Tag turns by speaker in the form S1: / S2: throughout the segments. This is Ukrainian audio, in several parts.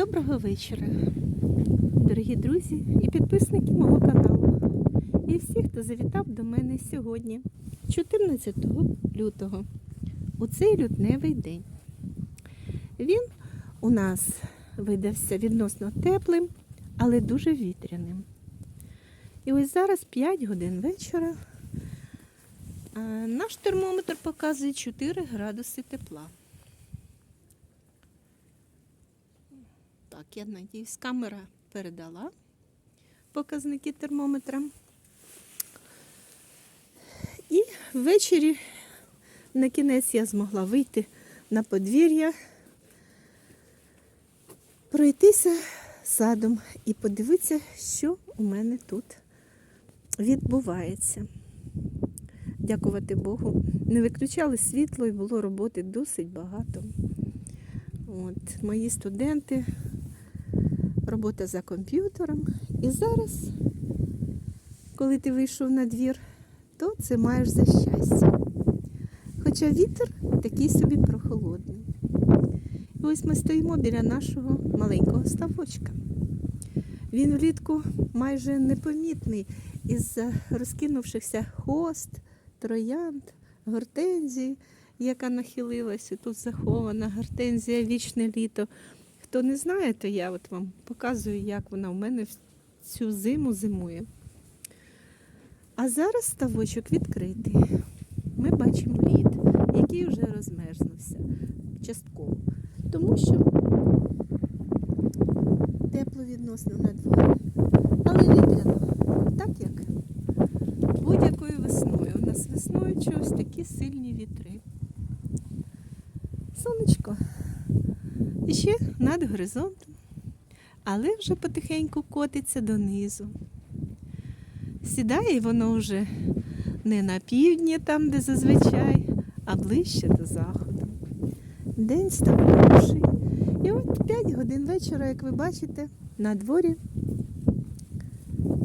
S1: Доброго вечора, дорогі друзі і підписники мого каналу. І всі, хто завітав до мене сьогодні, 14 лютого, у цей лютневий день. Він у нас видався відносно теплим, але дуже вітряним. І ось зараз 5 годин вечора. Наш термометр показує 4 градуси тепла. Так, я надіюсь, камера передала показники термометра. І ввечері на кінець я змогла вийти на подвір'я, пройтися садом і подивитися, що у мене тут відбувається. Дякувати Богу. Не виключали світло і було роботи досить багато. От, мої студенти, робота за комп'ютером. І зараз, коли ти вийшов на двір, то це маєш за щастя. Хоча вітер такий собі прохолодний. І ось ми стоїмо біля нашого маленького ставочка. Він влітку майже непомітний із розкинувшихся хост, троянд, гортензії, яка нахилилась, і тут захована гортензія вічне літо. Хто не знає, то я от вам показую, як вона в мене цю зиму зимує. А зараз ставочок відкритий. Ми бачимо лід, який вже розмерзнувся частково. Тому що тепло відносно на дворі, але вітряно, так як будь-якою весною. У нас весною чогось такі сильні вітри. Сонечко і ще над горизонтом, але вже потихеньку котиться донизу. Сідає воно вже не на півдні, там, де зазвичай, а ближче до заходу. День став хороший. І от 5 годин вечора, як ви бачите, на дворі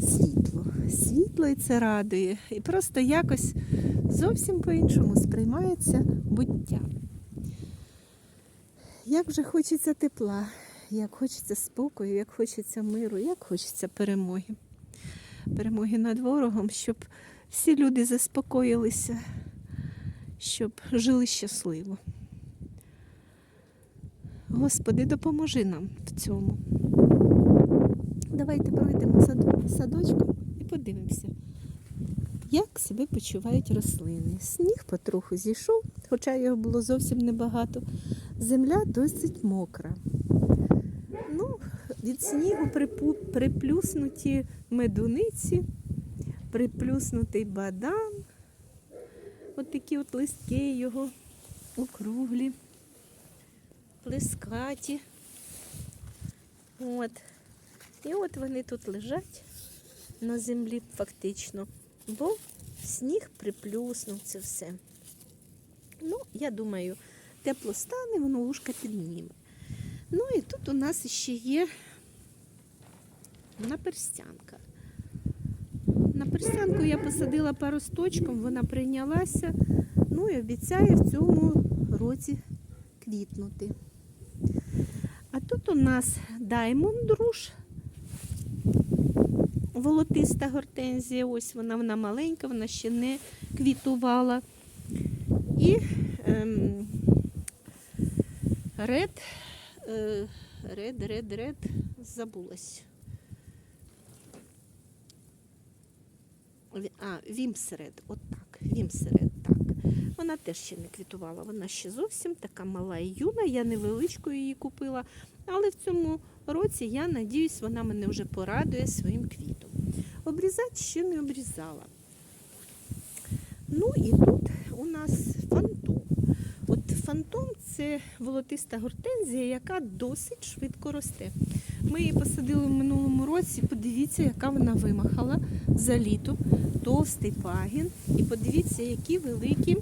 S1: світло. Світло і це радує. І просто якось зовсім по-іншому сприймається буття. Як вже хочеться тепла, як хочеться спокою, як хочеться миру, як хочеться перемоги. Перемоги над ворогом, щоб всі люди заспокоїлися, щоб жили щасливо. Господи, допоможи нам в цьому. Давайте пройдемо садочком і подивимося, як себе почувають рослини. Сніг потроху зійшов, хоча його було зовсім небагато. Земля досить мокра. Ну, від снігу приплюснуті медуниці, приплюснутий бадан. От такі от листки його округлі, плескаті. От. І от вони тут лежать на землі фактично, бо сніг приплюснув це все. Ну, я думаю, тепло стане, воно ушка підніме. Ну і тут у нас ще є наперстянка. На перстянку я посадила паросточком, вона прийнялася, ну і обіцяє в цьому році квітнути. А тут у нас Diamond Rouge, волотиста гортензія, ось вона, вона маленька, вона ще не квітувала. І ем, ред, е, ред, ред, ред, забулась. А, вімсеред, от так, вімсеред, так. Вона теж ще не квітувала, вона ще зовсім така мала і юна, я невеличку її купила, але в цьому році, я надіюсь, вона мене вже порадує своїм квітом. Обрізати ще не обрізала. Ну і тут у нас фантом. Фантом це волотиста гортензія, яка досить швидко росте. Ми її посадили в минулому році. Подивіться, яка вона вимахала за літо, товстий пагін. І подивіться, які великі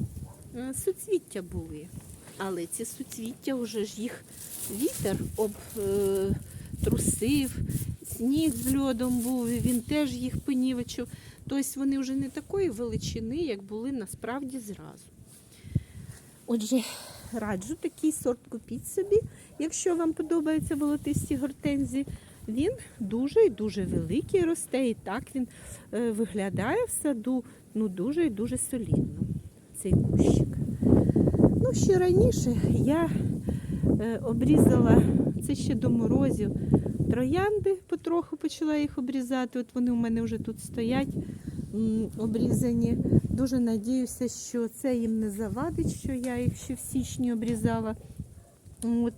S1: е, суцвіття були. Але ці суцвіття вже ж їх вітер обтрусив, сніг з льодом був, він теж їх понівечив. Тобто вони вже не такої величини, як були насправді зразу. Отже, раджу такий сорт купіть собі, якщо вам подобаються волотисті гортензії. Він дуже і дуже великий росте, і так він е, виглядає в саду ну, дуже і дуже солідно, цей кущик. Ну, ще раніше я е, обрізала, це ще до морозів, троянди, потроху почала їх обрізати. От вони у мене вже тут стоять обрізані. Дуже надіюся, що це їм не завадить, що я їх ще в січні обрізала. От.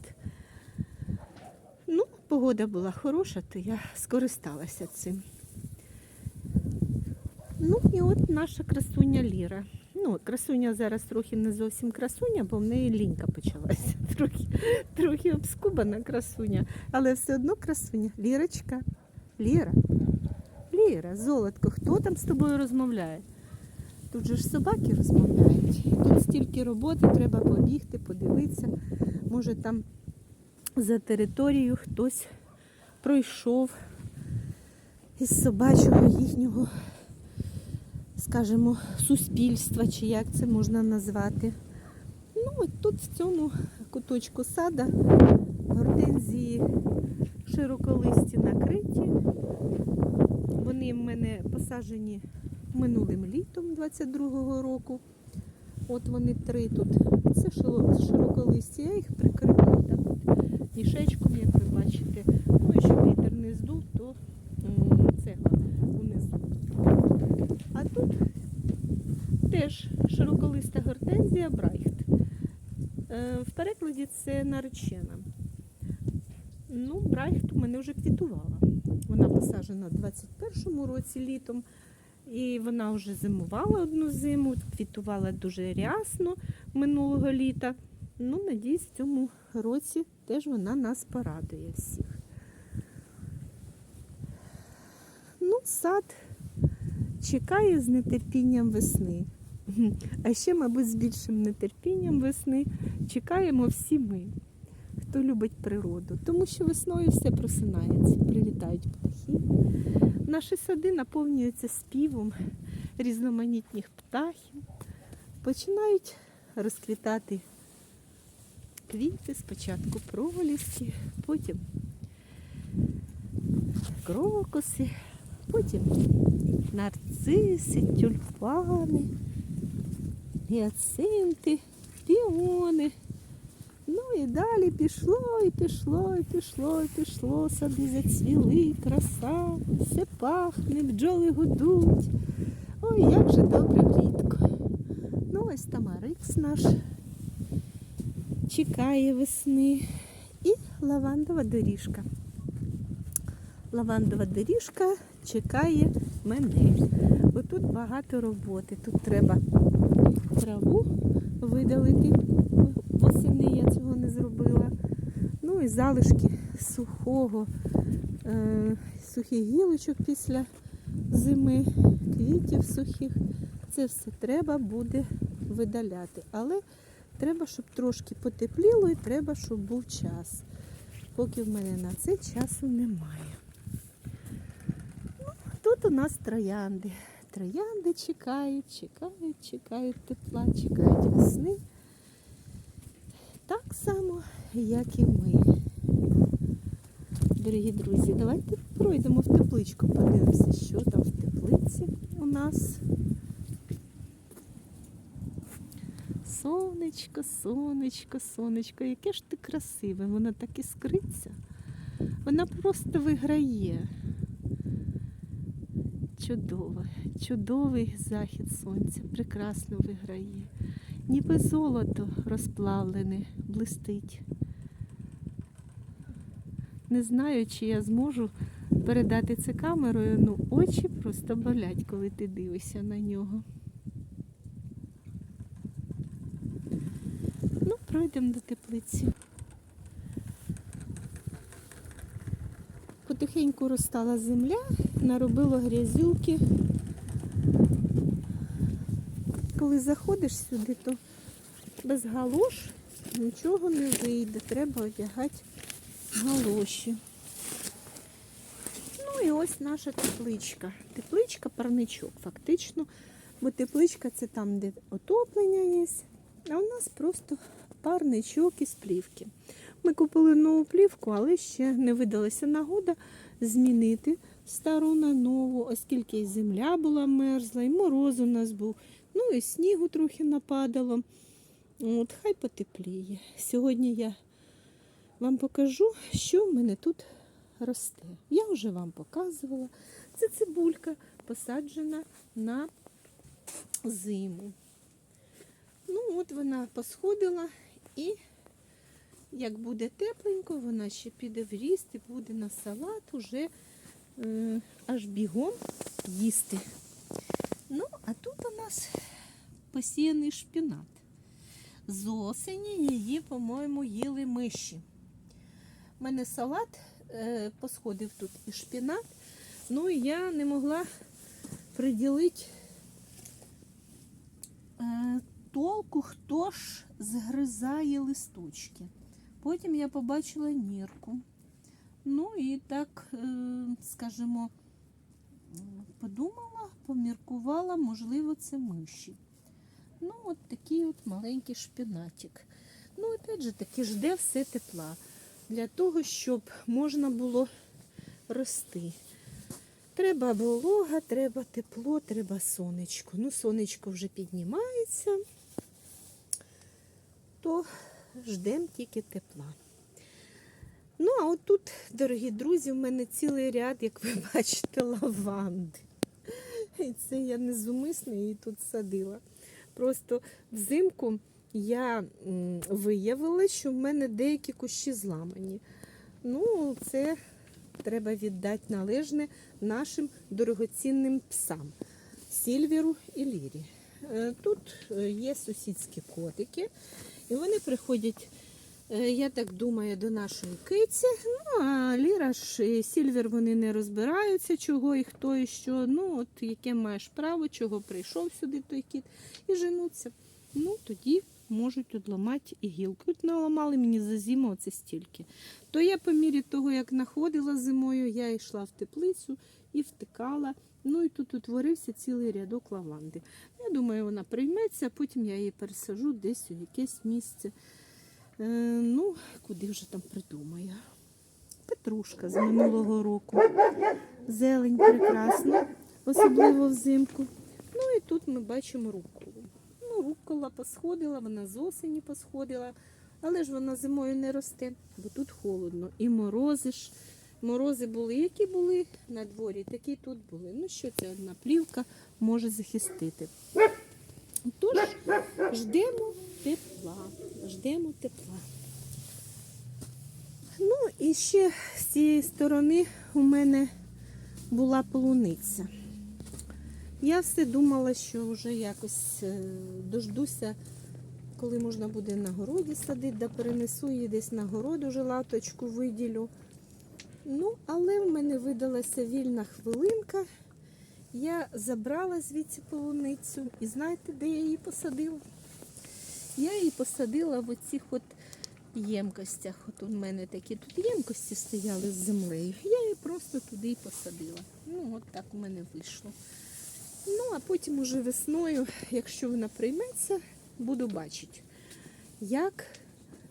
S1: Ну, погода була хороша, то я скористалася цим. Ну і от наша красуня Ліра. Ну, красуня зараз трохи не зовсім красуня, бо в неї лінька почалася. Трохи, трохи обскубана красуня, але все одно красуня. Лірочка, Ліра, Ліра, золотко, хто там з тобою розмовляє? Тут же ж собаки розмовляють. Тут стільки роботи, треба побігти, подивитися. Може там за територією хтось пройшов із собачого їхнього, скажімо, суспільства, чи як це можна назвати. Ну, от тут в цьому куточку сада гортензії широколисті накриті. Вони в мене посаджені минулим літом 22-го року. От вони три тут. Це широколисті. Я їх прикрила так мішечком, як ви бачите. Ну і щоб вітер не здув, то цегла унизу. А тут теж широколиста гортензія Брайхт. Е, В перекладі це наречена. Ну, Брайхт у мене вже квітувала. Вона посаджена в 21-му році літом. І вона вже зимувала одну зиму, квітувала дуже рясно минулого літа. Ну, надіюсь, в цьому році теж вона нас порадує всіх. Ну, сад чекає з нетерпінням весни. А ще, мабуть, з більшим нетерпінням весни чекаємо всі ми, хто любить природу. Тому що весною все просинається, прилітають птахи. Наші сади наповнюються співом різноманітних птахів, починають розквітати квіти, спочатку проліски, потім крокуси, потім нарциси, тюльпани, гіацинти, піони. Ну і далі пішло, і пішло, і пішло, і пішло. Сади зацвіли, краса, все пахне, бджоли гудуть. Ой, як же добре влітку. Ну, ось тамарикс наш чекає весни. І лавандова доріжка. Лавандова доріжка чекає мене. Отут багато роботи. Тут треба траву видалити. Восени я цього не зробила. Ну залишки сухого, е, сухих гілочок після зими, квітів сухих. Це все треба буде видаляти. Але треба, щоб трошки потепліло і треба, щоб був час. Поки в мене на це часу немає. Ну, тут у нас троянди. Троянди чекають, чекають, чекають тепла, чекають весни. Так само, як і ми. Дорогі друзі, давайте пройдемо в тепличку, подивимося, що там в теплиці у нас. Сонечко, сонечко, сонечко, яке ж ти красиве, воно так іскриться. Вона просто виграє. Чудово, чудовий захід сонця, прекрасно виграє. Ніби золото розплавлене, блистить. Не знаю, чи я зможу передати це камерою, ну очі просто болять, коли ти дивишся на нього. Ну, пройдемо до теплиці. Потихеньку розстала земля, наробило грязюки. Коли заходиш сюди, то без галош нічого не вийде. Треба одягати галоші. Ну і ось наша тепличка. Тепличка парничок, фактично. Бо тепличка це там, де отоплення є. А у нас просто парничок із плівки. Ми купили нову плівку, але ще не видалася нагода змінити стару на нову, оскільки і земля була мерзла, і мороз у нас був, ну і снігу трохи нападало. От, хай потепліє. Сьогодні я вам покажу, що в мене тут росте. Я вже вам показувала. Це цибулька посаджена на зиму. Ну, от вона посходила і як буде тепленько, вона ще піде в ріст і буде на салат уже е, аж бігом їсти. Ну, а тут у нас посіяний шпінат. З осені її, по-моєму, їли миші. У мене салат е, посходив тут і шпінат, ну і я не могла приділити е, толку, хто ж згризає листочки. Потім я побачила нірку. Ну і так, е, скажімо, подумала, поміркувала, можливо, це миші. Ну, от такий от маленький шпінатик. Ну, опять же таки, жде все тепла. Для того, щоб можна було рости. Треба волога, треба тепло, треба сонечко. Ну, сонечко вже піднімається, то ждемо тільки тепла. Ну, а от тут, дорогі друзі, в мене цілий ряд, як ви бачите, лаванди. І це я не зумисно її тут садила. Просто взимку я виявила, що в мене деякі кущі зламані. Ну, це треба віддати належне нашим дорогоцінним псам Сільвіру і Лірі. Е, Тут е, є сусідські котики, і вони приходять, е, я так думаю, до нашої киці. Ну, а Ліра ж і Сільвер вони не розбираються, чого і хто і що. Ну, от яке маєш право, чого прийшов сюди той кіт, і женуться. Ну, тоді можуть одламати і гілку. От наламали мені за зиму оце стільки. То я по мірі того, як знаходила зимою, я йшла в теплицю і втикала. Ну і тут утворився цілий рядок лаванди. Я думаю, вона прийметься, а потім я її пересажу десь у якесь місце. Е, ну, куди вже там придумаю. Петрушка з минулого року. Зелень прекрасна, особливо взимку. Ну і тут ми бачимо руколу. Ну, рукола посходила, вона з осені посходила, але ж вона зимою не росте, бо тут холодно. І морози ж. Морози були, які були на дворі, такі тут були. Ну що це одна плівка може захистити. Тож ждемо тепла, ждемо тепла. Ну і ще з цієї сторони у мене була полуниця. Я все думала, що вже якось е, дождуся, коли можна буде на городі садити, да перенесу її десь на город, уже латочку виділю. Ну, але в мене видалася вільна хвилинка. Я забрала звідси полуницю і знаєте, де я її посадила? Я її посадила в оцих от ємкостях. От у мене такі тут ємкості стояли з землею. Я її просто туди і посадила. Ну, от так у мене вийшло. Ну, а потім уже весною, якщо вона прийметься, буду бачити, як,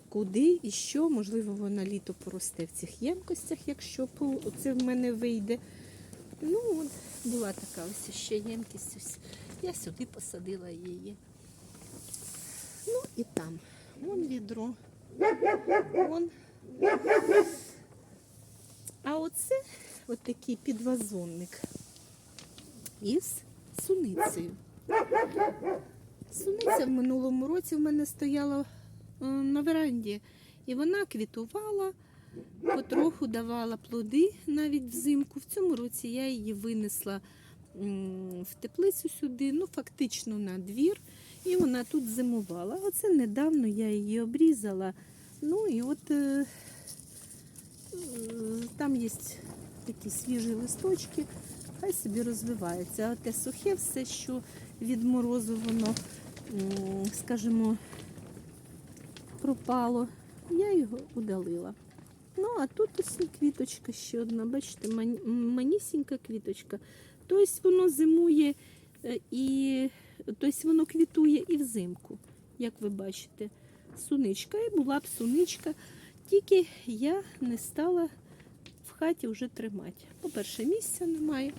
S1: куди і що. Можливо, вона літо поросте в цих ємкостях, якщо це в мене вийде. Ну, от була така ось ще ємкість. Ось. Я сюди посадила її. Ну і там. Вон відро. Вон. А оце от такий підвазонник із суницею. Суниця в минулому році в мене стояла е, на веранді, і вона квітувала, потроху давала плоди навіть взимку. В цьому році я її винесла в теплицю сюди, ну фактично на двір, і вона тут зимувала. Оце недавно я її обрізала. Ну і от е, е, там є такі свіжі листочки, хай собі розвивається. А те сухе все, що від морозу воно, скажімо, пропало, я його удалила. Ну, а тут ось квіточка ще одна, бачите, ман- манісінька квіточка. Тобто воно зимує е, і тобто воно квітує і взимку, як ви бачите. суничка. І була б суничка, тільки я не стала в хаті вже тримати. По-перше, місця немає.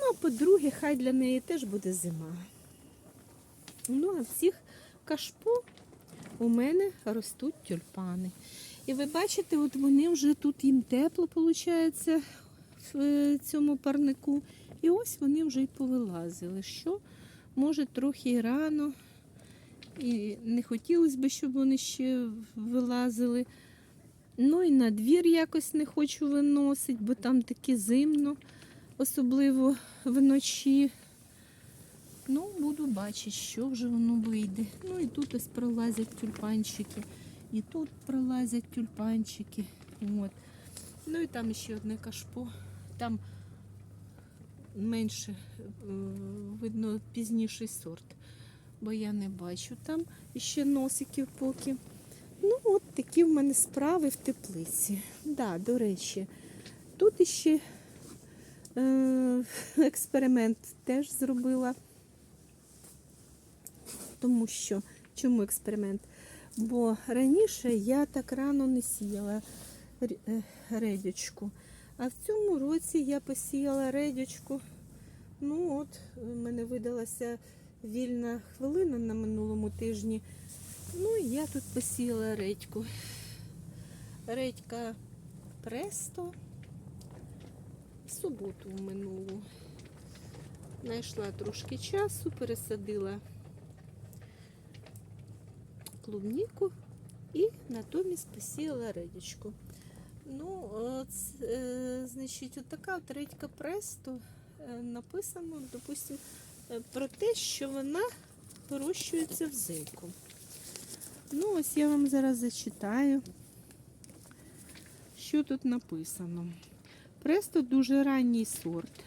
S1: Ну, а по-друге, хай для неї теж буде зима. Ну, а в цих кашпо у мене ростуть тюльпани. І ви бачите, от вони вже тут їм тепло, виходить, в е, цьому парнику. І ось вони вже й повилазили. Що може трохи рано. І не хотілося б, щоб вони ще вилазили. Ну і на двір якось не хочу виносити, бо там таки зимно, особливо вночі. Ну, буду бачити, що вже воно вийде. Ну і тут ось пролазять тюльпанчики, і тут пролазять тюльпанчики. От. Ну і там ще одне кашпо. Там менше, е, видно, пізніший сорт, бо я не бачу там ще носиків поки. Ну, от такі в мене справи в теплиці. Да, до речі, тут іще експеримент теж зробила. Тому що, чому експеримент? Бо раніше я так рано не сіяла е, редючку. А в цьому році я посіяла редючку. Ну от, в мене видалася вільна хвилина на минулому тижні. Ну і я тут посіяла редьку. Редька Престо. В суботу в минулу. Знайшла трошки часу, пересадила клубніку і натомість посіяла редячку. Ну, е, значить, от така от редька Престо е, написано, допустим, е, про те, що вона вирощується взимку. Ну, ось я вам зараз зачитаю, що тут написано. Престо дуже ранній сорт,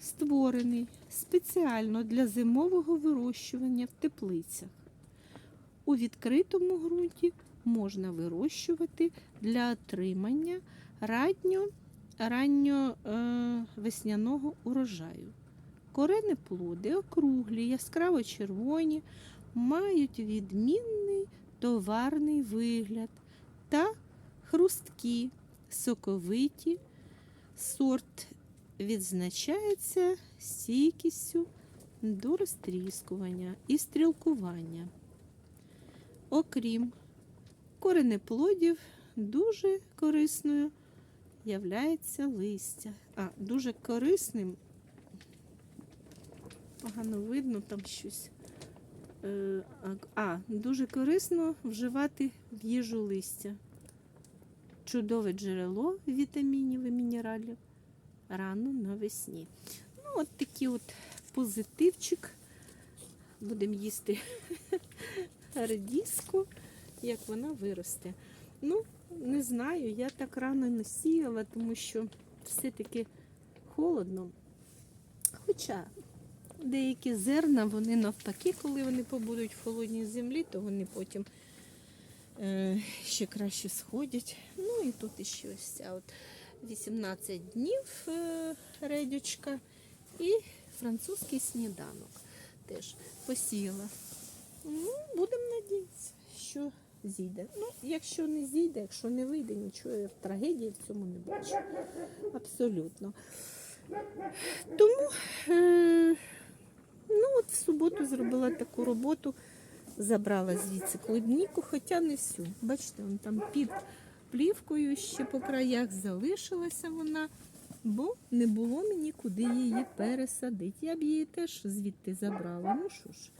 S1: створений спеціально для зимового вирощування в теплицях. У відкритому ґрунті можна вирощувати для отримання ранньо, ранньо е, весняного урожаю. Корени плоди округлі, яскраво червоні, мають відмінний товарний вигляд та хрусткі, соковиті. Сорт відзначається стійкістю до розтріскування і стрілкування. Окрім коренеплодів, дуже корисною являється листя. А, дуже корисним, погано видно там щось. Е, а, А, дуже корисно вживати в їжу листя. Чудове джерело вітамінів і мінералів рано навесні. Ну, от такий от позитивчик. Будемо їсти редіску, як вона виросте. Ну, не знаю, я так рано не сіяла, тому що все-таки холодно. Хоча деякі зерна, вони навпаки, коли вони побудуть в холодній землі, то вони потім ще краще сходять. Ну і тут іще ось ця от 18 днів е, редючка і французький сніданок теж посіяла. Ну, будемо надіятися, що зійде. Ну, якщо не зійде, якщо не вийде, нічого я трагедії в цьому не бачу. Абсолютно. Тому е, ну, от в суботу зробила таку роботу, забрала звідси клубніку, хоча не всю. Бачите, вон там під плівкою ще по краях залишилася вона, бо не було мені куди її пересадити. Я б її теж звідти забрала. Ну що ж.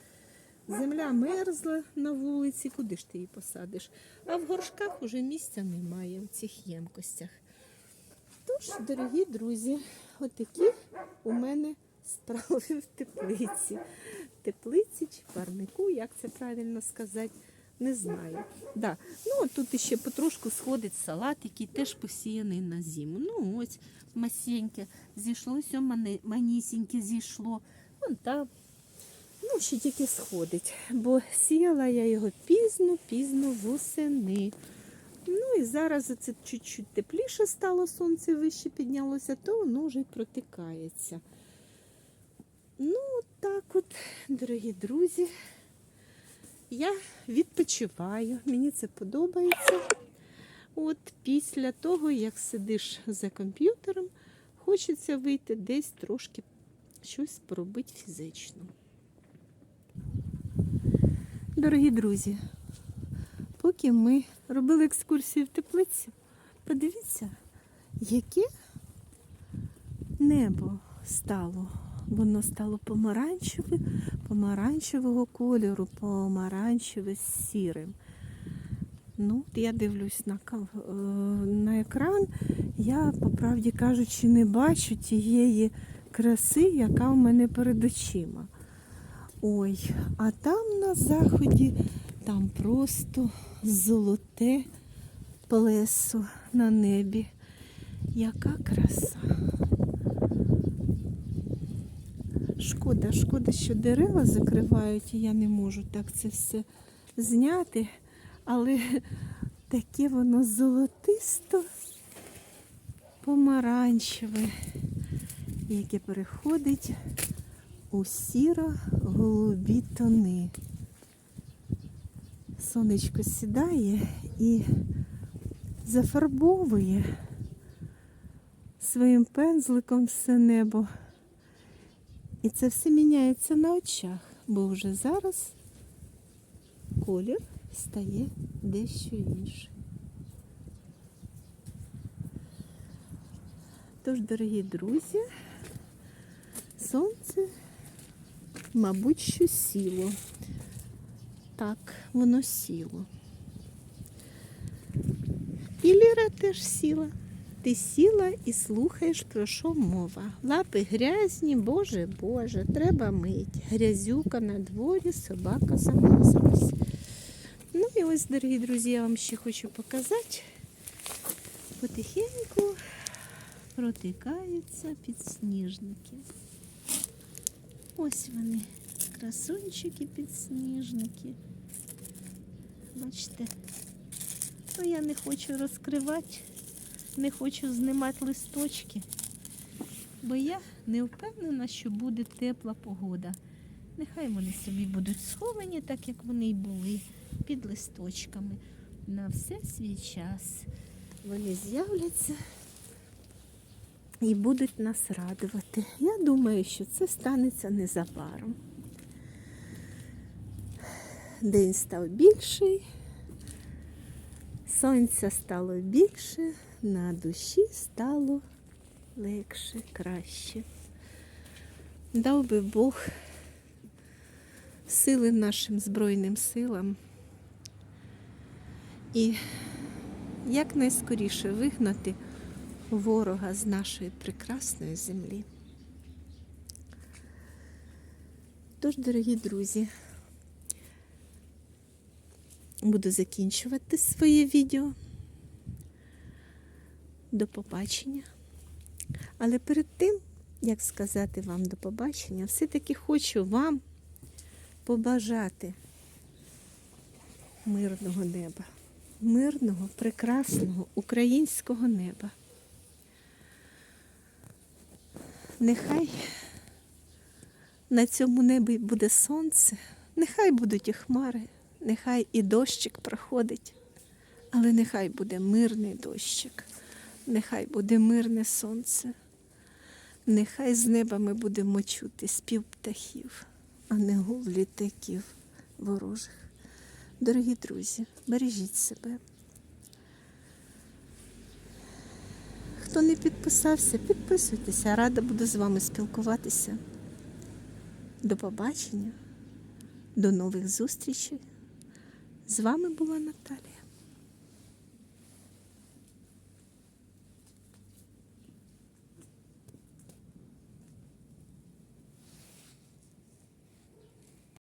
S1: Земля мерзла на вулиці, куди ж ти її посадиш? А в горшках уже місця немає в цих ємкостях. Тож, дорогі друзі, отакі у мене справи в теплиці. Теплиці чи парнику, як це правильно сказати, не знаю. Да. Ну, тут ще потрошку сходить салат, який теж посіяний на зиму. Ну, ось масеньке зійшло, манісіньке зійшло. Вон там Ну, ще тільки сходить, бо сіяла я його пізно, пізно восени. Ну і зараз це чуть-чуть тепліше стало, сонце вище піднялося, то воно вже й протикається. Ну, так от, дорогі друзі. я відпочиваю, мені це подобається. От після того, як сидиш за комп'ютером, хочеться вийти десь трошки щось поробити фізично. Дорогі друзі, поки ми робили екскурсію в теплицю, подивіться, яке небо стало. Воно стало помаранчеве, помаранчевого кольору, помаранчеве з сірим. Ну, я дивлюсь на, е, на екран, я, по правді кажучи, не бачу тієї краси, яка в мене перед очима. Ой, а там на заході, там просто золоте плесо на небі. Яка краса. Шкода, шкода, що дерева закривають, і я не можу так це все зняти, але таке воно золотисто помаранчеве, яке переходить у сіро-голубі тони. Сонечко сідає і зафарбовує своїм пензликом все небо. І це все міняється на очах, бо вже зараз колір стає дещо інший. Тож, дорогі друзі, сонце, мабуть, що сіло. Так, воно сіло. І Ліра теж сіла. Ти сіла і слухаєш, про що мова. Лапи грязні, боже, боже, треба мить. Грязюка на дворі, собака замазалась. Ну і ось, дорогі друзі, я вам ще хочу показати. Потихеньку протикаються підсніжники. Ось вони, красунчики підсніжники. Бачите, ну я не хочу розкривати, не хочу знімати листочки, бо я не впевнена, що буде тепла погода. Нехай вони собі будуть сховані, так як вони й були, під листочками. На все свій час. Вони з'являться і будуть нас радувати. Я думаю, що це станеться незабаром. День став більший, сонця стало більше, на душі стало легше, краще. Дав би Бог сили нашим Збройним силам і якнайскоріше вигнати ворога з нашої прекрасної землі. Тож, дорогі друзі, буду закінчувати своє відео. До побачення. Але перед тим, як сказати вам до побачення, все-таки хочу вам побажати мирного неба, мирного, прекрасного українського неба. Нехай на цьому небі буде сонце, нехай будуть і хмари, нехай і дощик проходить, але нехай буде мирний дощик, нехай буде мирне сонце, нехай з неба ми будемо чути спів птахів, а не гул літаків ворожих. Дорогі друзі, бережіть себе. Хто не підписався, підписуйтеся. Рада буду з вами спілкуватися. До побачення, до нових зустрічей. З вами була Наталія.